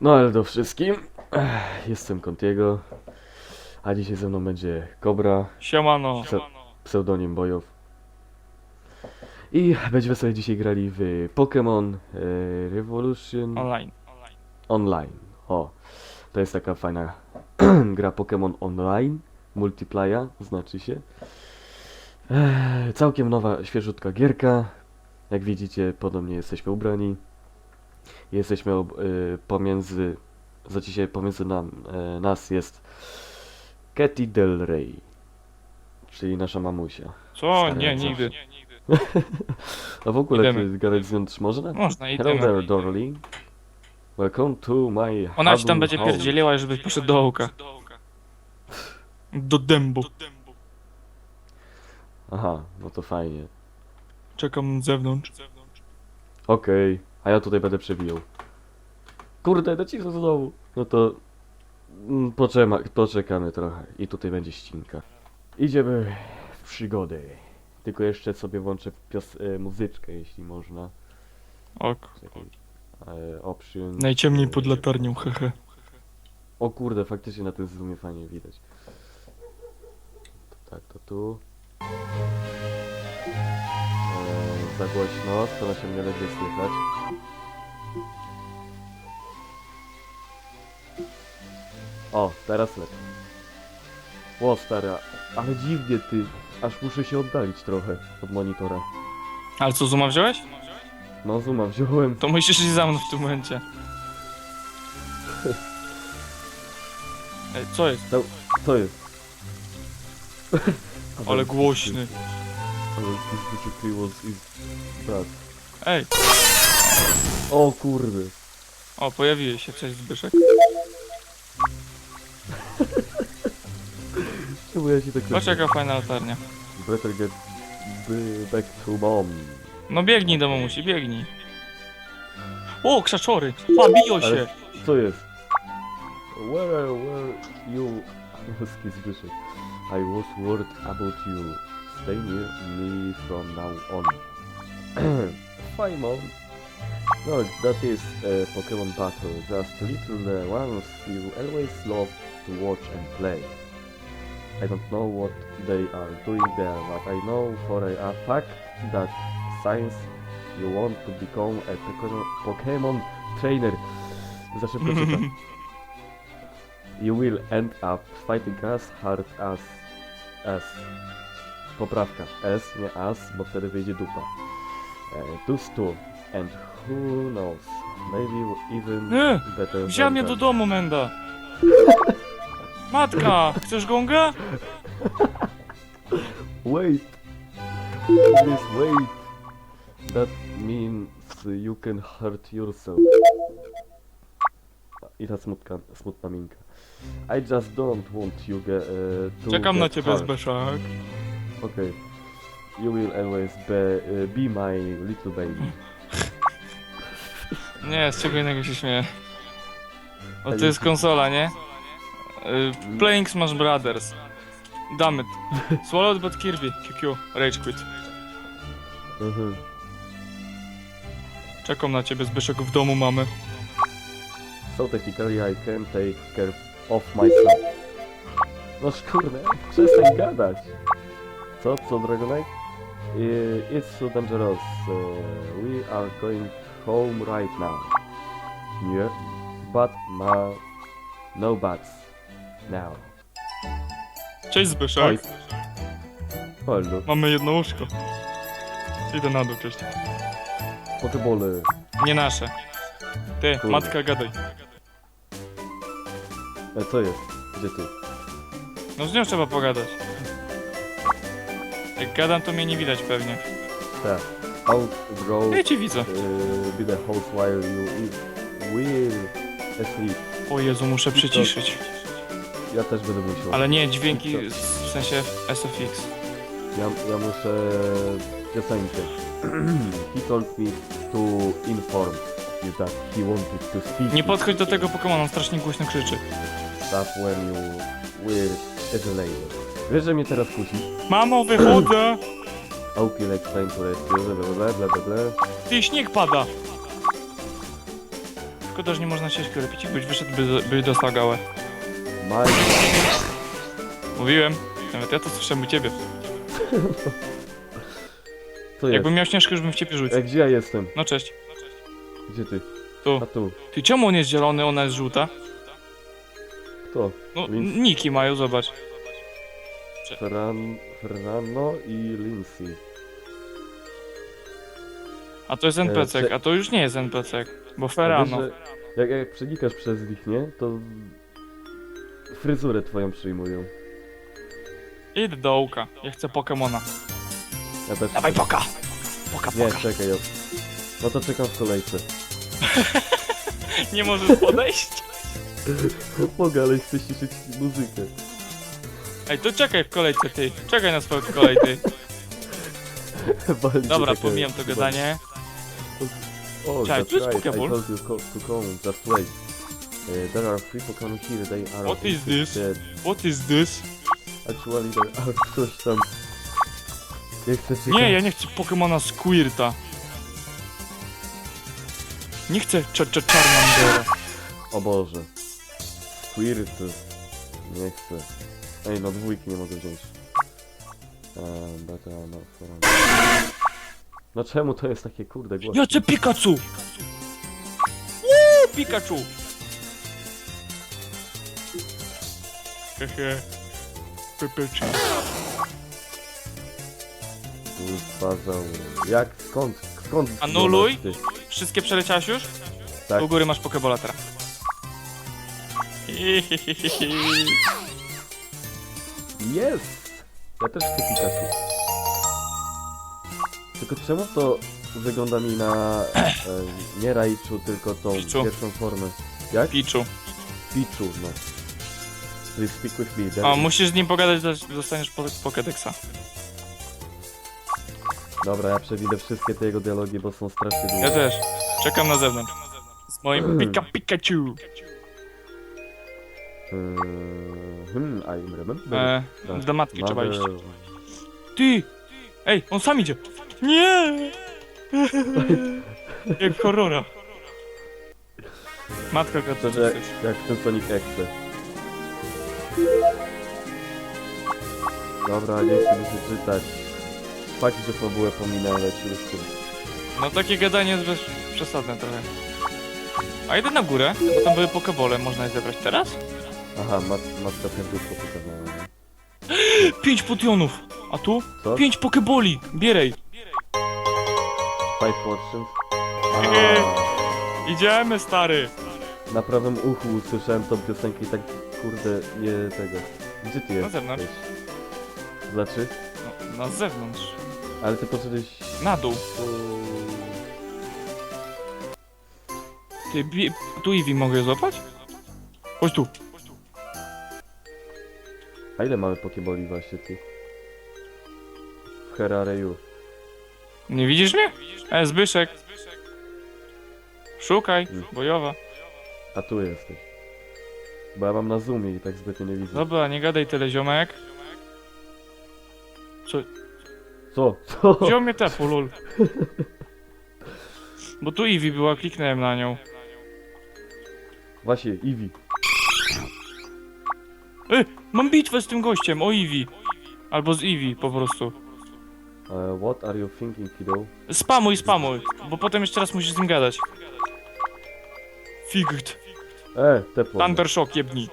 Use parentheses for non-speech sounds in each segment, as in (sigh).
No ale do wszystkim. Ech, Jestem Contiego. A dzisiaj ze mną będzie Kobra, Siemano. Pse- pseudonim Bojow. I będziemy sobie dzisiaj grali w Pokémon e, Revolution Online. Online. O, to jest taka fajna (clears throat) gra Pokémon Online. Multiplayer, znaczy się. Ech, całkiem nowa, świeżutka gierka. Jak widzicie, podobnie jesteśmy ubrani. Jesteśmy ob, y, pomiędzy, za dzisiaj pomiędzy nam, e, nas jest Katy Del Rey, czyli nasza mamusia. Co? Nie, nigdy. (laughs) A w ogóle Idziemy. czy gadać z nią też można? Można, Hello idziemy. there, darling. Welcome to my Ona ci tam będzie pierdzieliła, żebyś poszedł do ołka. Do dębu. Aha, no to fajnie. Czekam na zewnątrz. Okej, a ja tutaj będę przebijał. Kurde, nacisnę znowu. No to mm, poczema, poczekamy trochę i tutaj będzie ścinka. Idziemy w przygodę. Tylko jeszcze sobie włączę pios e, muzyczkę, jeśli można. Ok. E, option. Najciemniej pod latarnią, hehe. O kurde, faktycznie na tym zoomie fajnie widać. To tak, to tu. Za głośno, stara się mnie lepiej słychać. O, teraz lepiej. O, stara, ale dziwnie ty. Aż muszę się oddalić trochę od monitora. Ale co, Zuma wziąłeś? No, zooma wziąłem. To musisz iść za mną w tym momencie. (laughs) Ej, co jest? Co jest? Ale głośny. Ale this was is bad. Ej, O kurde. o, pojawiłeś się, cześć Zbyszek. (laughs) Czemu ja się tak Patrz jaka fajna latarnia. Better get b- back to mom. No biegnij do mamusi, biegnij. O, krzaczory! Pa, biją się! Ale co jest? Where, where you... (laughs) Polski Zbyszek. I was worried about you. Stay near me from now on. (clears throat) Fine mom. No, that is a Pokemon battle. Just little uh, ones you always love to watch and play. I don't know what they are doing there, but I know for a fact that science you want to become a Pokemon, Pokemon trainer. Za szybko czytam. You will end up fighting as hard as as. Poprawka. S, nie as, bo wtedy wyjdzie dupa. Uh, those two. And who knows? Maybe even Nie! better than mnie do domu, Menda. Matka, chcesz gonga? Wait! Please wait! That means you can hurt yourself. I ta smutka, smutna minka. I just don't want you ge, uh, to Czekam na get ciebie, hurt. Zbyszek. Okay. You will always be, uh, be my little baby. Nie, z czego innego się śmieję. O, to jest konsola, nie? Y, Playing Smash Brothers. Damn it. Swallowed but Kirby. QQ. Rage quit. Mhm. Czekam na ciebie, Zbyszek, w domu mamy. So technically I can take care of myself. No kurde, (laughs) przestań gadać. Co, co Dragonite? It's so dangerous. Uh, we are going home right now. Yeah, but ma... No buts. Now. Cześć, Oj. Zbyszek. Hello. Mamy jedno łóżko. Idę na dół, cześć. Pokebole. Nie nasze. Ty, Kurde. matka, gadaj. E, co jest? Gdzie ty? No z nią trzeba pogadać. Gadam, to mnie nie widać pewnie. Tak. Outgrow Ja cię widzę. uh, be the host while you eat. will asleep. O Jezu, muszę przyciszyć. Ja też będę musiał. Ale nie, dźwięki w sensie SFX. Ja, ja muszę piosenkę. (clears throat) he told me to inform you that he wanted to speak Nie podchodź do tego Pokemona, on strasznie głośno krzyczy. stuff when you were isolated. Wiesz, że mnie teraz kusi? Mamo, wychodzę! Oki like time to rescue, bla bla bla bla bla. Ty, śnieg pada! Szkoda, że nie można ścieżki lepić, byś wyszedł, by, byś dostał gałę. Maj. Mówiłem, nawet ja to słyszałem u ciebie. Co jest? Jakbym miał śnieżkę, już bym w ciebie E, rzucił. gdzie ja jestem? No cześć. Gdzie ty? Tu. A tu. Ty czemu on jest zielony, ona jest żółta? Kto? No, Linz? niki mają, zobacz. Fran... Fernando i Lindsay. A to jest E, NPC, cze- a to już nie jest NPC, bo wiesz, Ferrano. że jak, jak przenikasz przez nich, nie? To... Fryzurę twoją przyjmują. Idź do ołka, ja chcę Pokemona. Ja też... Dawaj poka! Poka, Nie, poka. czekaj. Ja... No to czekam w kolejce. (laughs) Nie możesz podejść? (laughs) Mogę, ale chcę ciszyć muzykę. Ej, to czekaj w kolejce ty. Czekaj na swoją kolej ty. (laughs) Dobra, takie- pomijam to gadanie. O, Czekaj, that's jest right. Pokeball. I told you co- to come. Uh, there are three Pokemon here, they are What is this? What is this? Actually, there are coś tam. Nie chcę. Nie, ja nie chcę Pokemona Squirta. Nie chcę cza cza Charmandera. O Boże. Squirty. Nie chcę. Ej, no dwójki nie mogę wziąć. Eee, beta, no, forum. No czemu to jest takie kurde głośne? Ja chcę Pikachu! Woo, Pikachu! Hehe. Spazał. Jak? Skąd? Skąd? Anuluj. Ty? Wszystkie przeleciałeś już? Tak. U góry masz Pokebola teraz. Hihihihi. Jest! Ja też chcę Pikachu. Tylko czemu to wygląda mi na... E, nie Raichu, tylko tą Pichu. pierwszą formę. Jak? Pichu. Pichu, no. Please speak with me. O, is- musisz z nim pogadać, dos- dostaniesz po- Pokédexa. Dobra, ja przewidzę wszystkie te jego dialogi, bo są strasznie długie. Ja też. Czekam na zewnątrz. Z moim Pika Pikachu. Eee, Hmm, I remember. E, that do matki trzeba iść. Ty! Ej, on sam idzie! Nie! (laughs) Jak w. Matka go To, że jak w tym Sonic Exe. Dobra, nie chcę mi się czytać. Fakt, że fabułę pominę, ale ci już tym. No takie gadanie jest bez... przesadne trochę. A idę na górę, bo tam były pokebole, można je zebrać teraz? Aha, mat, matka serduszko pokazała. nie? Pięć potionów! A tu? Co? Pięć pokeboli! Bierej! Five Fortunes? Eee. A, Idziemy, stary! na prawym uchu usłyszałem tą piosenkę i tak, kurde, nie tego. Gdzie ty jesteś? zewnątrz. Znaczy? No, na zewnątrz. Ale ty poszedłeś... Na dół. po- Ty, bie... tu Eevee mogę złapać? Chodź tu. A ile mamy pokeboli właśnie ty? W Herareju. Nie widzisz mnie? E, Zbyszek. Szukaj, bojowa. A tu jesteś. Bo ja mam na zoomie i tak zbytnio nie widzę. Dobra, nie gadaj tyle, ziomek. Co? Co? Wziął mnie tepu, lul. Bo tu Eevee była, kliknąłem na nią. Właśnie, Eevee. Mam bitwę z tym gościem, o Eevee. Albo z Eevee, po prostu. Uh, what are you thinking, kiddo? Spamuj, spamuj, bo potem jeszcze raz musisz z nim gadać. Figt. E, tepło. mnie. Thunder Shock jebni.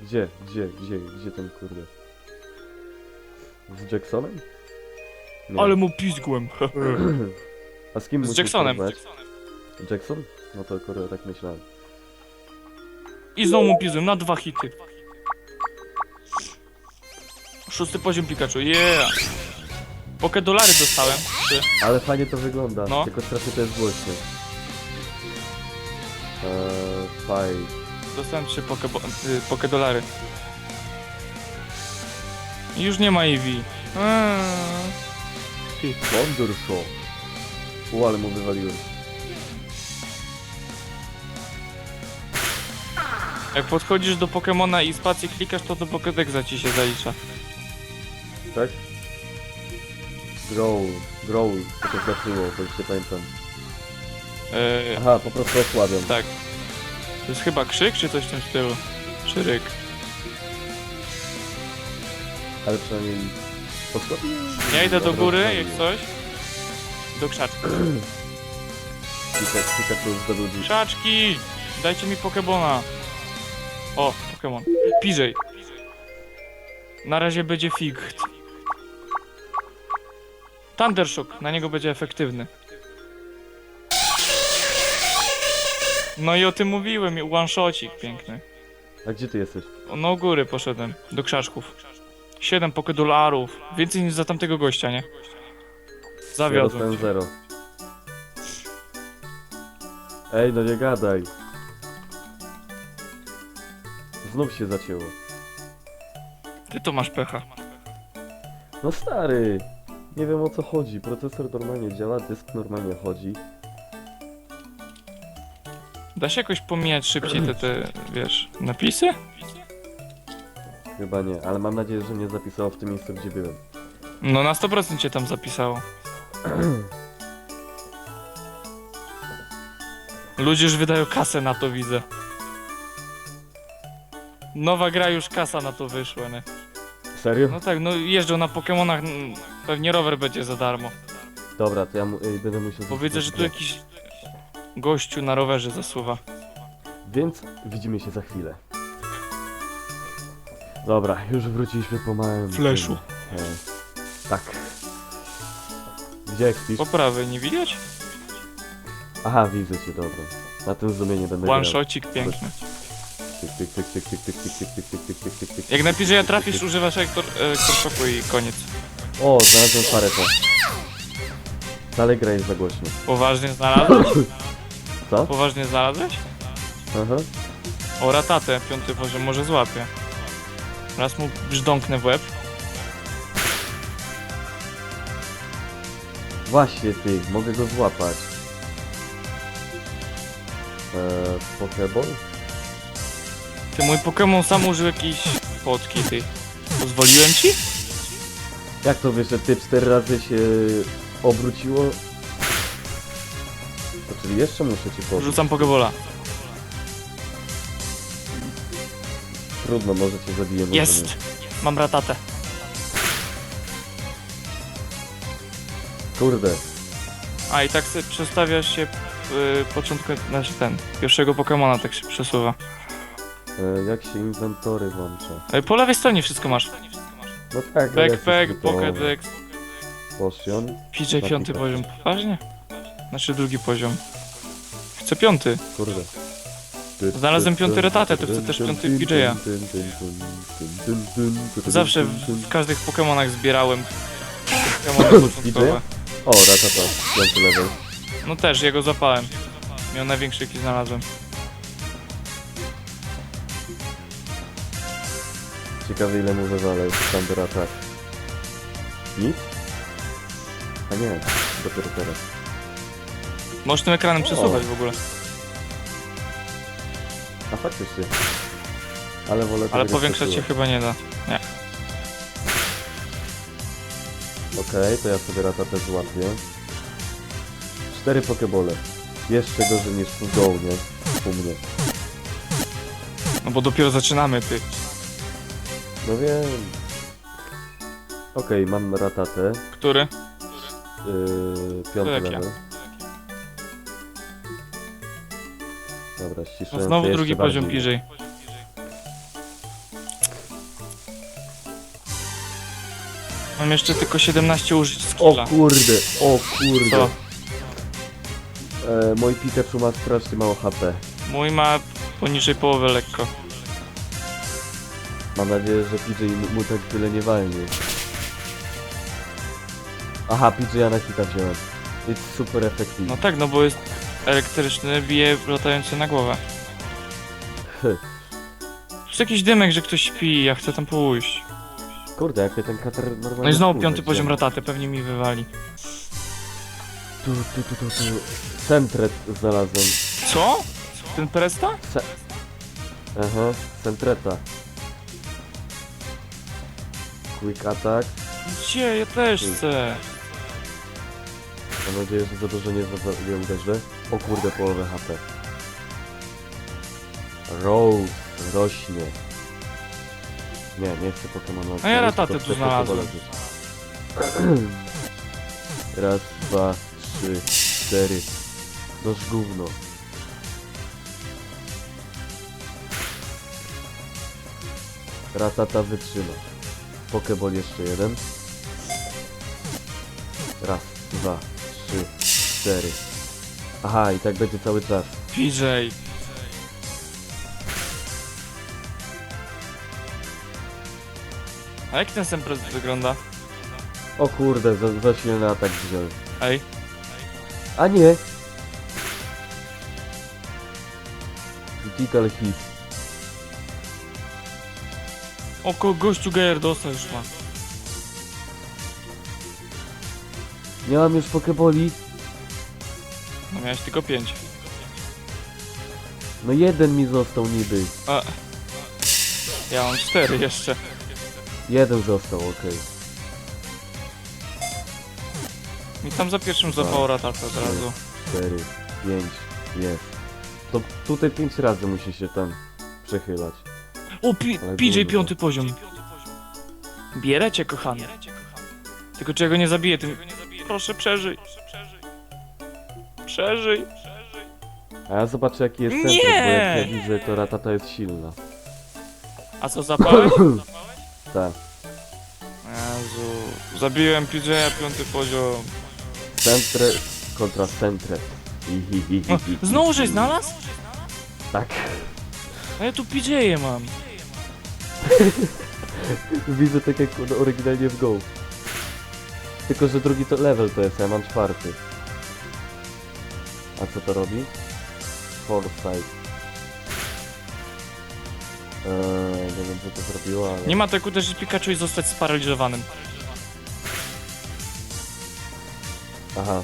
Gdzie, gdzie, gdzie, gdzie ten kurde? Z Jacksonem? Nie. Ale mu pizgłem. (laughs) A z kim Z musisz Jacksonem. porozmawiać? Jackson? No to kurde, tak myślałem. I znowu mu pizgłem, na dwa hity. Szósty poziom Pikachu, yeah. Pokę dolary dostałem. Trzy. Ale fajnie to wygląda, No. tylko strasznie to jest głośne. Eee, faj. Dostałem trzy poke, y, poke dolary. I już nie ma Eevee. Eee. Ty. Wonder Show. U, ale mu wywaliłem. Jak podchodzisz do Pokemona i spację klikasz, to do Pokédexa ci się zalicza. Tak? Grow, grow, to się zaczęło, to już nie pamiętam. Eee, Aha, po prostu osłabiam. tak. To jest chyba krzyk, czy coś w tym stylu? Czy ryk? Ale przynajmniej... Podchodzi? Ja idę do Dobra, góry, przynajmniej. jak coś. Do krzaczki. (clears throat) Pika- Pikachu już do ludzi. Krzaczki! Dajcie mi Pokebona. O, Pokemon. Piżej. Na razie będzie Ficht. Thundershock, na niego będzie efektywny. No i o tym mówiłem, one-shotik piękny. A gdzie ty jesteś? No u góry poszedłem, do krzaczków. Siedem pokedolarów, więcej niż za tamtego gościa, nie? Ja Zawiodłem. dostałem zero. Ej, no nie gadaj. Znów się zacięło. Ty to masz pecha. No stary! Nie wiem o co chodzi. Procesor normalnie działa, dysk normalnie chodzi. Da się jakoś pomijać szybciej te, te, wiesz, napisy? Chyba nie, ale mam nadzieję, że nie zapisało w tym miejscu, gdzie byłem. No na 100% cię tam zapisało. (clears throat) Ludzie już wydają kasę na to, widzę. Nowa gra już kasa na to wyszła, nie? Serio? No tak, no jeżdżą na Pokemonach, mm, pewnie rower będzie za darmo. Dobra, to ja mu, ej, będę musiał... Bo widzę, że tu jakiś gościu na rowerze zasuwa. Więc widzimy się za chwilę. Dobra, już wróciliśmy po małym... Fleszu. tym, E, tak. Gdzie ekspisz? Po prawej nie widać? Aha, widzę cię, dobra. Na tym zoomie nie będę One grał. shotcik piękny. Tyk, tyk, tyk, tyk, tyk, tyk, tyk, tyk, tyk, tyk, tyk, tyk, tyk, tyk. Jak napisz, że ja trafisz, używasz ektor, elektroszoku i koniec. O, znalazłem paretę. Dalej gra jest za głośno. Poważnie znalazłeś? (coughs) Co? Poważnie znalazłeś? Aha. O, ratatę, piąty poziom, może złapię. Raz mu brzdąknę w łeb. Właśnie ty, mogę go złapać. Eee, Pokeball? Ty, mój Pokémon sam użył jakiejś potki, ty. Pozwoliłem ci? Jak to wiesz, że ty cztery razy się obróciło? To czyli jeszcze muszę ci powiedzieć. Rzucam Pokebola. Trudno, może cię zabiję. może Jest! nie. Mam ratatę. Kurde. A i tak sobie przestawiasz się y, początku, znaczy ten, pierwszego Pokemona tak się przesuwa. E, jak się inwentory włącza? E, po lewej stronie wszystko masz. No tak, no Backpack, jest to Pokédex, Potion. PJ piąty poziom. Poważnie? Znaczy drugi poziom. Chcę piąty. Kurde. Znalazłem piąty retatę, to chcę też piąty PJ-a. Zawsze w, w każdych Pokemonach zbierałem Pokemony początkowe. O, ratata, piąty level. No też, jego zapałem. Miał największy jaki znalazłem. Ciekawe ile mu wywalę Thunder Attack. Nic? A nie, dopiero teraz. Możesz tym ekranem przesuwać w ogóle. A faktycznie. Ale wolę Ale tego powiększać się przesuwać. chyba nie da. Okej, to ja sobie ratatę złapię. Cztery pokebole. Jeszcze gorzej niż w go, nie? U mnie. No bo dopiero zaczynamy, ty. No wiem. Okej, mam ratatę. Który? Yy, piąty jak ja. level. Dobra, No ściszyłem znowu się drugi poziom bardziej. bliżej. Mam jeszcze tylko 17 użyć O skilla. kurde, o kurde. Co? E, mój Pikachu ma strasznie mało HP. Mój ma poniżej połowy lekko. Mam nadzieję, że PJ mu, tak tyle nie walnie. Aha, PJ na hita wziąłem. Jest super efektywny. No tak, no bo jest elektryczny, bije latający na głowę. Jest jakiś dymek, że ktoś śpi, ja chcę tam pójść. Kurde, jak mnie ten kater normalnie... No i znowu wkurza, piąty poziom gdzie? rataty, pewnie mi wywali. Tu, tu, tu, tu, tu. Centret znalazłem. Co? Ten Presta? Aha, centreta. Quick attack. Gdzie? Ja też chcę. Mam nadzieję, że za dużo nie, za- nie uderzę. O kurde, połowę HP. Rose rośnie. Nie, nie chcę Pokemona. A ja ratatę tu znalazłem. (clears throat) Raz, dwa, trzy, cztery. Noż gówno. Ratata wytrzyma. Pokeball jeszcze jeden. Raz, dwa, trzy, cztery. Aha, i tak będzie cały czas. PJ. A jak ten Sempres wygląda? O kurde, za, za silny atak. Ej, A nie! Critical hit. O ko gościu Gejer dostał już ma. Nie mam już pokeboli. No miałeś tylko pięć. No jeden mi został niby. A. Ja mam cztery jeszcze. Jeden został, okej. I tam za pierwszym złapał ratatę od razu. Cztery, pięć, jest. To tutaj pięć razy musi się tam przechylać. O, Ale PJ piąty poziom. Bierę cię, kochany. Tylko czego nie zabiję, tym... Proszę, przeżyj. Przeżyj. A ja zobaczę jaki jest Nie! bo jak ja widzę to ratata jest silna. A co, zapałeś? (coughs) Tak. Jezu. Zabiłem PJ'a piąty poziom. Centre kontra centre. I. Znowu żeś znalazł? Tak. A ja tu PJ'e mam. (laughs) Widzę tak jak oryginalnie w Go. Tylko, że drugi to level to jest, ja mam czwarty. A co to robi? Foresight. Eee, nie wiem co to zrobiło, ale... Nie ma tak uderzyć Pikachu i zostać sparaliżowanym. Aha.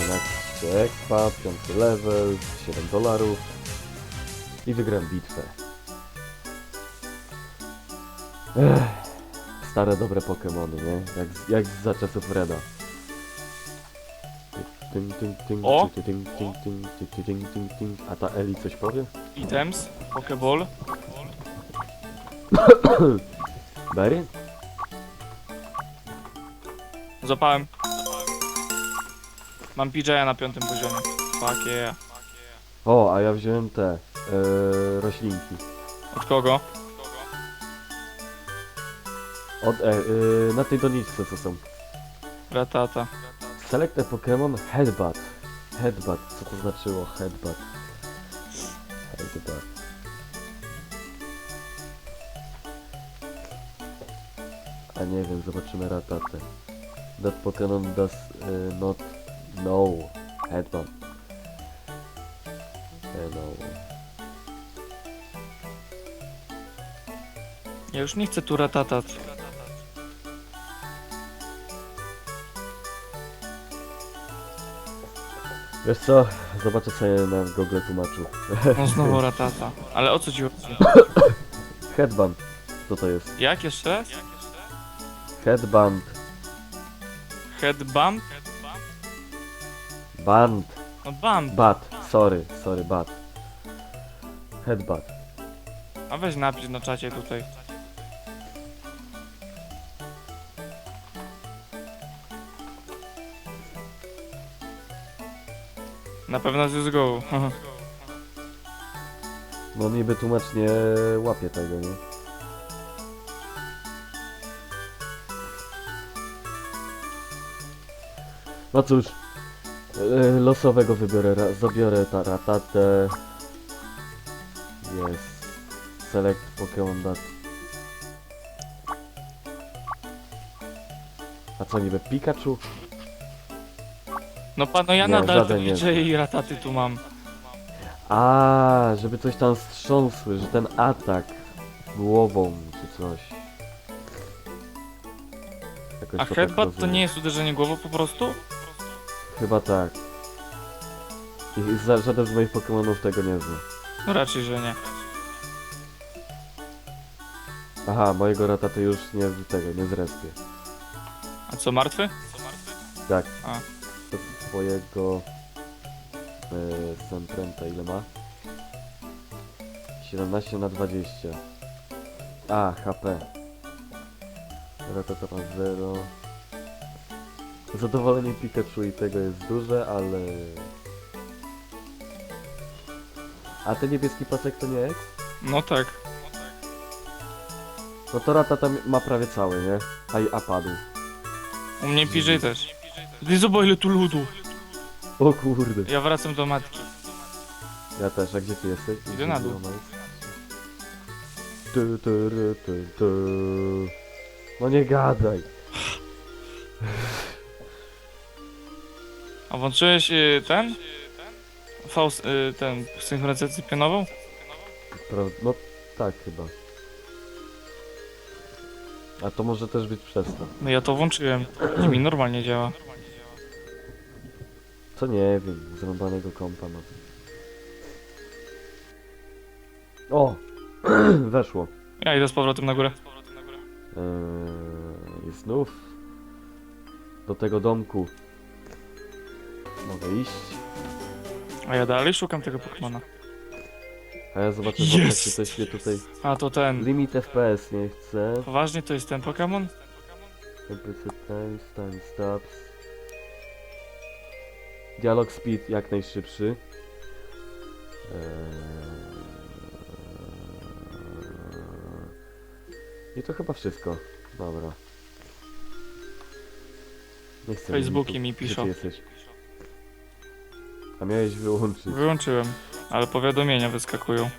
Jednak Ekpa, piąty level, 7 dolarów. I wygram bitwę. Ech, stare dobre Pokemony, nie? Jak, jak za czasów Reda. O! A ta Eli coś powie? Items, Pokeball. (coughs) Berry? Zapałem. Mam PJ'a na piątym poziomie. Fuck yeah. O, a ja wziąłem te e, roślinki. Od kogo? Od, e, e, na tej doniczce co są. Ratata. Select a Pokémon Headbutt. Headbutt, co to znaczyło? Headbutt. Headbutt. A nie wiem, zobaczymy ratatę. That Pokémon does uh, not know Headbutt. Hello. Ja już nie chcę tu ratatat. Wiesz co? Zobaczę sobie na Google tłumaczu. (laughs) No znowu ratata. Ale o co ci chodzi? (coughs) Headband. Co to jest? Jak jeszcze raz? Headband. Headbump? Band. No bump. Bat. Sorry, sorry, bat. Headbutt. A weź napisz na czacie tutaj. Na pewno z go. (laughs) No niby tłumacz nie łapie tego, nie? No cóż, e, losowego wybiorę, zabiorę taratatę. Jest. Select Pokémon Dat. A co niby Pikachu? No pan, no ja Nie, nadal żaden nie. DJ i rataty tu mam. A, żeby coś tam strząsły, że ten atak głową czy coś. Jakoś A tak headbutt to rozumiem. nie jest uderzenie głową po prostu? Chyba tak. I za, żaden z moich Pokémonów tego nie zna. No raczej, że nie. Aha, mojego rataty już nie tego, nie zrespię. A co, martwy? Tak. A. To twojego... Eee, Semprenta ile ma? 17 na 20. A, HP. Ratata ma 0. Zadowolenie Pikachu i tego jest duże, ale... A ten niebieski pasek to nie jest? No tak. No to Ratata ma prawie cały, nie? A, i- a padł. U mnie PJ też. Zobacz ile tu ludu. O kurde. Ja wracam do matki. Ja też, a gdzie ty jesteś? Idę na dół. Gdzie ona jest? Tu, tu, ru, tu, tu. No nie gadaj. A włączyłeś y, ten? Faust, y, ten, synchronizację pionową? Pra- No tak chyba. A to może też być przez to. No ja to włączyłem. I mi normalnie działa. Co nie wiem, zrąbanego kompa. O! (clears throat) Weszło. Ja idę z powrotem na górę. Eee, I znów do tego domku mogę iść. A ja dalej szukam tego Pokemona. A ja zobaczę, yes. czy coś mnie tutaj... A to ten. Limit FPS nie chcę. Poważnie to jest ten Pokemon? Times, time stops. Dialog speed jak najszybszy. Eee... I to chyba wszystko. Dobra. Nie chcę Facebooki mi Gdzie piszą. ty jesteś? A miałeś wyłączyć. Wyłączyłem. Ale powiadomienia wyskakują.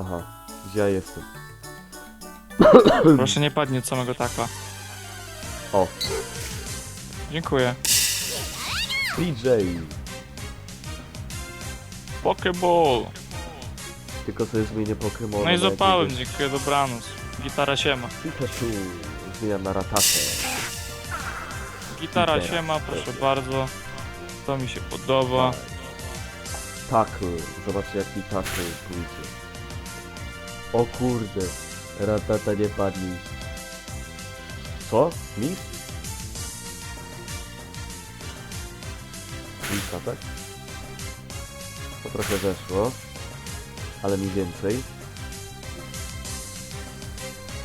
Aha, gdzie ja jestem? Proszę nie padnie od samego takla. O, Dziękuję. PJ! Pokeball. Tylko sobie zmienię Pokémon. No i zapałem, dziękuję, dobranoc. Gitara siema. Pikachu zmieniam na ratatę. Gitara Gitara. siema, proszę bardzo. To mi się podoba. Tackle. Zobaczcie jak mi tackle pójdzie. O kurde. Ratata nie padnij. Co? Mis? Misa, tak? To trochę weszło. Ale mi więcej.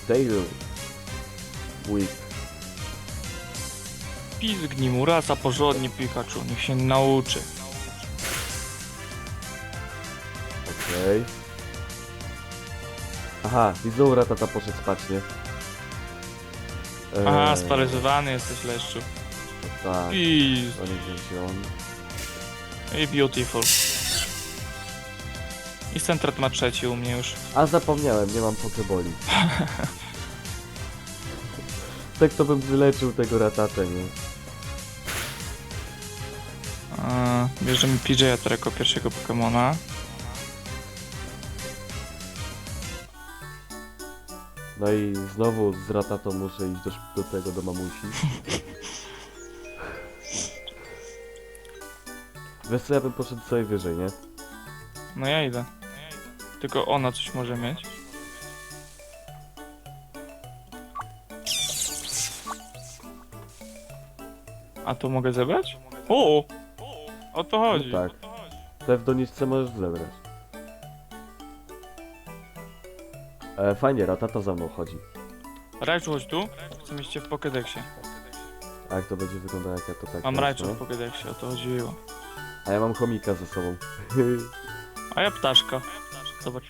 Tail. Whip. Pizgnij mu rasa porządnie Pikachu, niech się nauczy. Okej. Aha, i znowu ratata poszedł spać, nie? Aha, Eee, sparaliżowany jesteś leszczu. Tak. I beautiful. I Centret ma trzeci u mnie już. A zapomniałem, nie mam pokeboli. tak to bym wyleczył tego ratatę, nie? Eee, bierzemy PJ'a teraz jako pierwszego Pokemona. No i znowu z ratatą muszę iść do, szp- do tego, do mamusi. (laughs) Wiesz co, ja bym poszedł sobie wyżej, nie? No ja idę. Tylko ona coś może mieć. A to mogę zebrać? O! O to chodzi. No tak. Te w doniczce możesz zebrać. E, fajnie, ratata za mną chodzi. Rajczu, chodź tu. Chcę mieć cię w Pokédexie. A jak to będzie wyglądało, jak ja to tak Mam? Rajczu w Pokédexie, o to chodziło. A ja mam chomika ze sobą. A ja ptaszka. Zobacz.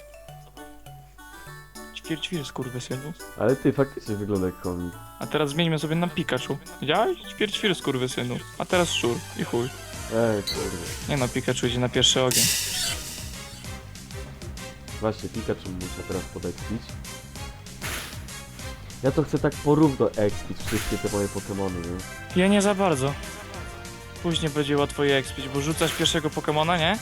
Ćwir, ćwir, skurwysynu. Ale ty faktycznie wygląda jak chomik. A teraz zmieńmy sobie na Pikachu. Widziałeś? Ćwir, ćwir, skurwysynu. A teraz szczur. I chuj. Ej, kurde. Nie no, Pikachu idzie na pierwszy ogień. Właśnie, Pikachu muszę teraz podekspić. Ja to chcę tak porówno ekspić wszystkie te moje Pokemony, nie? Ja nie za bardzo. Później będzie łatwo je expić, bo rzucasz pierwszego Pokemona, nie?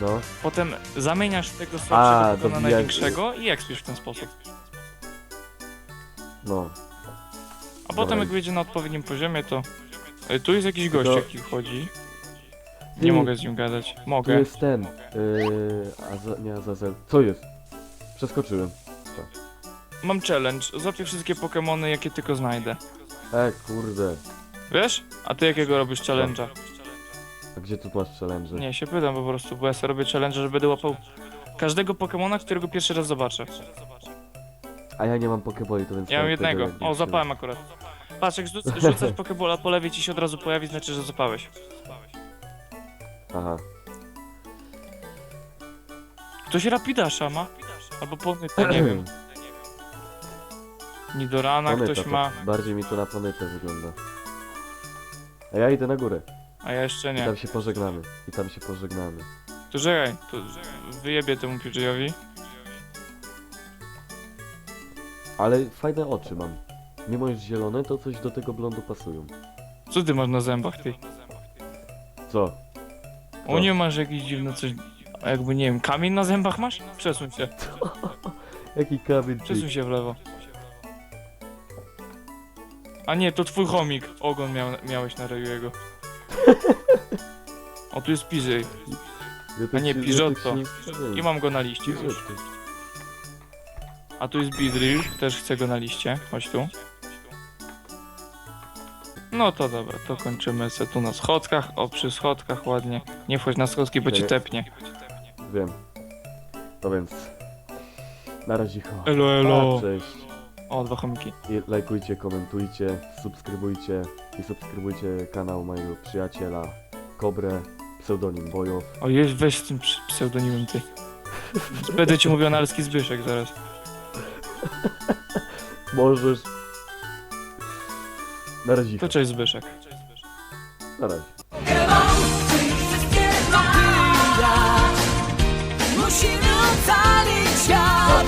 No. Potem zamieniasz tego słabszego Pokemona na największego i expisz w ten sposób. No. A potem jak wyjdzie na odpowiednim poziomie, to... Ej, Tu jest jakiś Tylko- gość, jaki wchodzi. Nie Ty- mogę z nim gadać. Tu Mogę. jest ten. Yy, Aza, nie Azazel. Co jest? Przeskoczyłem. Mam challenge. Złapię wszystkie Pokemony, jakie tylko znajdę. E, kurde. Wiesz? A ty jakiego robisz challenge'a? A gdzie tu masz challenge? Nie, się pytam po prostu, bo ja sobie robię challenge, że będę łapał każdego Pokemona, którego pierwszy raz zobaczę. A ja nie mam pokeboli, to więc... Ja mam jednego. nie O, zapałem akurat. Patrz, jak rzuc rzucasz Pokebola po lewej ci się od razu pojawi, znaczy, że zapałeś. Aha. Ktoś Rapidasza ma? Albo Ponyta, nie wiem. (clears throat) Nidorana Ponyta ktoś to ma, Bardziej mi to na planetę wygląda. A ja idę na górę. a ja jeszcze I nie. tam się pożegnamy. I tam się pożegnamy. To czekaj, to wyjebię temu PJ-owi. Ale fajne oczy mam. Mimo iż zielone, to coś do tego blondu pasują. Co ty masz na zębach, ty? Co? U nie masz jakiś dziwny coś... a Jakby, nie wiem, kamień na zębach masz? Przesuń się, (laughs) Jaki kamień ty. przesuń się w lewo. A nie, to twój chomik. Ogon miał, miałeś na ryju jego. (laughs) O, tu jest. Ja A nie, Piżotto. I mam go na liście już. A tu jest Bidrill, też chcę go na liście. Chodź tu. No to dobra, to kończymy se tu na schodkach. O, przy schodkach ładnie. Nie wchodź na schodki, bo cię Czekaj. tepnie. Wiem. To więc... Na razie. Elo, elo. A, cześć. O, dwa chomiki. I lajkujcie, komentujcie, subskrybujcie i subskrybujcie kanał mojego przyjaciela Kobrę, pseudonim Bojow. O, jest, weź z tym ps- pseudonimem, ty. Będę ci mówił analski Zbyszek zaraz. (laughs) Możesz. Na razie. To cześć Zbyszek. Na razie. Musimy ocalić świat